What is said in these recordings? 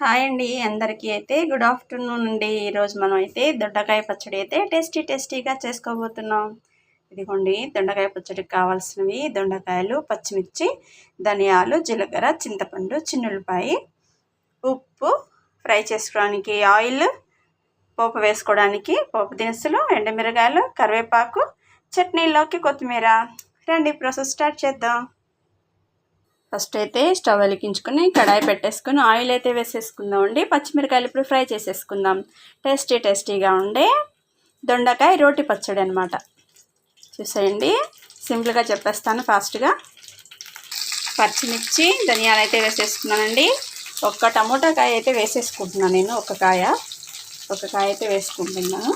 Hi అండి అందరికీ అయితే గుడ్ ఆఫ్టర్నూన్ అండి. ఈరోజు మనం అయితే దొండకాయ పచ్చడి అయితే టేస్టీ టేస్టీగా చేసుకోబోతున్నాం. ఇదిగోండి దొండకాయ పచ్చడికి కావాల్సినవి దొండకాయలు పచ్చిమిర్చి ధనియాలు జీలకర్ర చింతపండు చిన్నులపాయి ఉప్పు ఫ్రై చేసుకోవడానికి ఆయిల్ పోపు వేసుకోవడానికి పోపు దినుసులు ఎండమిరగాయలు కరివేపాకు చట్నీలోకి కొత్తిమీర. రండి ప్రాసెస్ స్టార్ట్ చేద్దాం. ఫస్ట్ అయితే స్టవ్ వెలిగించుకుని కడాయి పెట్టేసుకుని ఆయిల్ అయితే వేసేసుకుందాం అండి పచ్చిమిరకాయలు ఇప్పుడు ఫ్రై చేసేసుకుందాం. టేస్టీ టేస్టీగా ఉండే దొండకాయ రోటి పచ్చడి అనమాట చూసేయండి. సింపుల్గా చెప్పేస్తాను ఫాస్ట్గా. పచ్చిమిర్చి ధనియాలు అయితే వేసేసుకున్నానండి. ఒక్క టమోటా కాయ అయితే వేసేసుకుంటున్నాను నేను ఒక కాయ. ఒక కాయ అయితే వేసుకుంటున్నాను.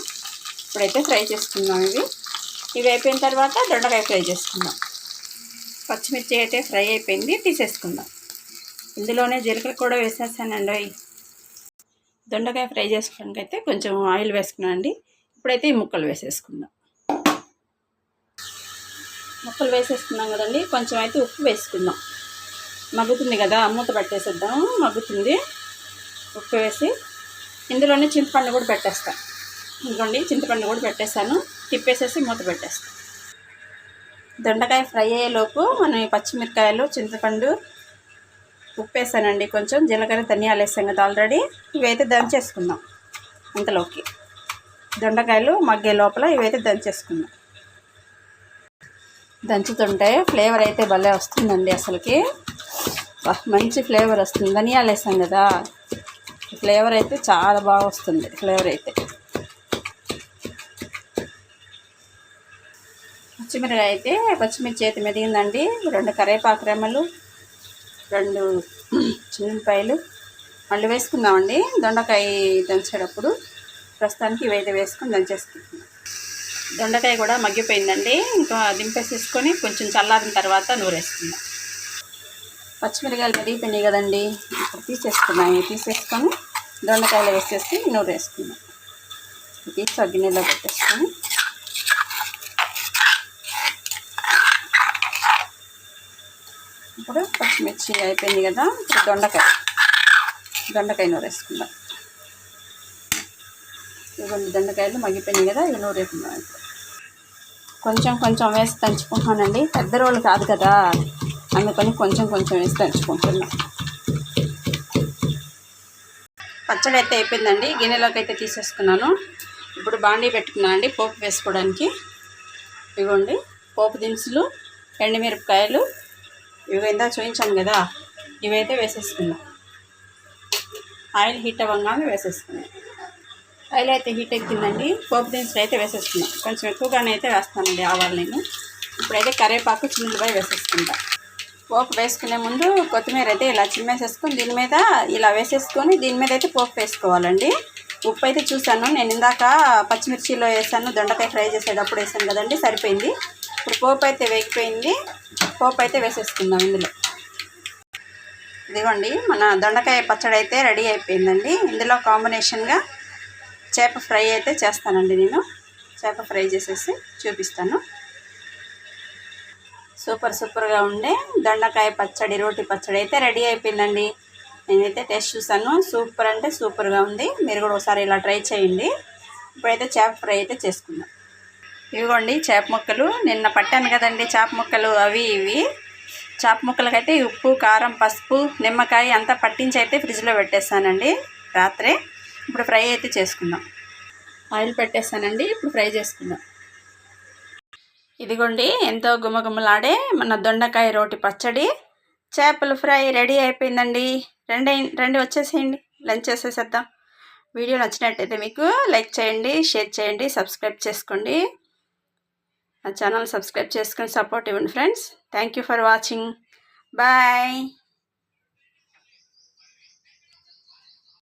ఇప్పుడైతే ఫ్రై చేసుకుందాం ఇవి. ఇవి అయిపోయిన తర్వాత దొండకాయ ఫ్రై చేసుకుందాం. పచ్చిమిర్చి అయితే ఫ్రై అయిపోయింది తీసేసుకుందాం. ఇందులోనే జీలకర్ర కూడా వేసేసానండి దొండకాయ ఫ్రై చేసుకోవడానికి అయితే కొంచెం ఆయిల్ వేసుకున్నానండి ఇప్పుడైతే ఈ ముక్కలు వేసేసుకుందాం. ముక్కలు వేసేసుకున్నాం కదండి కొంచెం అయితే ఉప్పు వేసుకుందాం. మగ్గుతుంది కదా మూత పెట్టేసేద్దాం. మగ్గుతుంది. ఉప్పు వేసి ఇందులోనే చింతపండు కూడా పెట్టేస్తాను ఇంకోండి చింతపండు కూడా పెట్టేస్తాను తిప్పేసేసి మూత పెట్టేస్తాను దొండకాయ ఫ్రై అయ్యేలోపు మనం ఈ పచ్చిమిరకాయలు చింతపండు ఉప్పు వేసానండి కొంచెం. జీలకర్ర ధనియాలు వేసాం కదా ఆల్రెడీ ఇవైతే దంచేసుకుందాం ఇంతలోకి. దొండకాయలు మగ్గే లోపల ఇవైతే దంచేసుకుందాం. దంచుతుంటే ఫ్లేవర్ అయితే భలే వస్తుందండి అసలుకి. మంచి ఫ్లేవర్ వస్తుంది. ధనియాలు వేసాం కదా. ఫ్లేవర్ అయితే చాలా బాగా వస్తుంది. ఫ్లేవర్ అయితే. పచ్చిమిరకాయ అయితే పచ్చిమిర్చి చేతి మెదిగిందండి. రెండు కరేపాకు రెమ్మలు రెండు చిన్నపాయలు. మళ్ళీ వేసుకుందామండి. దొండకాయ దంచేటప్పుడు ప్రస్తుతానికి ఇవైతే వేసుకుని దంచేసుకుంటున్నాం. దొండకాయ కూడా మగ్గిపోయిందండి. ఇంకా దింపేసేసుకొని కొంచెం చల్లారిన తర్వాత నూరేసుకుందాం. పచ్చిమిరకాయలు మెదిగిపోయినాయి కదండి. ఇప్పుడు తీసేసుకున్నాం తీసేసుకొని దొండకాయలు వేసేసి నూరేసుకుందాం. తీసి గిన్నెలో పెట్టేసుకొని ఇప్పుడు పచ్చిమిర్చి అయిపోయింది కదా ఇప్పుడు దొండకాయ. దొండకాయ నూరేసుకుందాం ఇవ్వండి దొండకాయలు మగ్గిపోయినాయి కదా ఇవి నూరేసుకుందాం ఇప్పుడు. కొంచెం కొంచెం వేసి దంచుకుంటున్నానండి. పెద్ద రోలు కాదు కదా అందుకని కొంచెం కొంచెం వేసి దంచుకుంటున్నాం. పచ్చడి అయితే అయిపోయిందండి. గిన్నెలోకి అయితే తీసేసుకున్నాను. ఇప్పుడు బాండీ పెట్టుకున్నాను అండి పోపు వేసుకోవడానికి. ఇవ్వండి పోపు దినుసులు ఎండుమిరపకాయలు ఇవి ఇందా చూపించాను కదా. ఇవైతే వేసేసుకుందాం. ఆయిల్ హీట్ అవ్వగానే వేసేసుకున్నాం ఆయిల్ అయితే హీట్ ఎక్కిందండి. పోపు దినుసులు అయితే వేసేసుకున్నాం కొంచెం ఎక్కువగానే అయితే వేస్తానండి ఆవాలు నేను. ఇప్పుడైతే కరివేపాకు చిన్నపాయ వేసేసుకుంటా పోపు వేసుకునే ముందు కొత్తిమీర అయితే ఇలా చిమ్మేసేసుకొని దీని మీద ఇలా వేసేసుకొని దీని మీద అయితే పోపు వేసుకోవాలండి. ఉప్పు అయితే చూసాను నేను ఇందాక పచ్చిమిర్చిలో వేసాను. దొండకాయ ఫ్రై చేసేటప్పుడు వేసాను కదండి. సరిపోయింది. ఇప్పుడు పోపు అయితే వేగిపోయింది. పోపు అయితే వేసేసుకుందాం ఇందులో. ఇదిగోండి మన దొండకాయ పచ్చడి అయితే రెడీ అయిపోయిందండి. ఇందులో కాంబినేషన్గా చేప ఫ్రై అయితే చేస్తానండి నేను. చేప ఫ్రై చేసేసి చూపిస్తాను. సూపర్ సూపర్గా ఉండే దొండకాయ పచ్చడి రోటి పచ్చడి అయితే రెడీ అయిపోయిందండి. నేనైతే టేస్ట్ చూసాను సూపర్ అంటే సూపర్గా ఉంది. మీరు కూడా ఒకసారి ఇలా ట్రై చేయండి. ఇప్పుడైతే చేప ఫ్రై అయితే చేసుకుందాం. ఇవిగోండి చేప ముక్కలు. నిన్న పట్టాను కదండి చేప ముక్కలు అవి ఇవి. చేప ముక్కలకైతే ఉప్పు కారం పసుపు నిమ్మకాయ అంతా పట్టించి అయితే ఫ్రిడ్జ్లో పెట్టేస్తానండి రాత్రే. ఇప్పుడు ఫ్రై అయితే చేసుకుందాం. ఆయిల్ పెట్టేస్తానండి ఇప్పుడు ఫ్రై చేసుకుందాం. ఇదిగోండి ఎంతో గుమగుమలాడే మన దొండకాయ రోటి పచ్చడి. చేపలు ఫ్రై రెడీ అయిపోయిందండి. రెండు రెండు వచ్చేసేయండి లంచ్ చేసేసేద్దాం. వీడియో నచ్చినట్టయితే మీకు లైక్ చేయండి షేర్ చేయండి సబ్స్క్రైబ్ చేసుకోండి. నా ఛానల్ సబ్స్క్రైబ్ చేసుకుని సపోర్ట్ ఇవ్వండి friends. Thank for watching. Bye.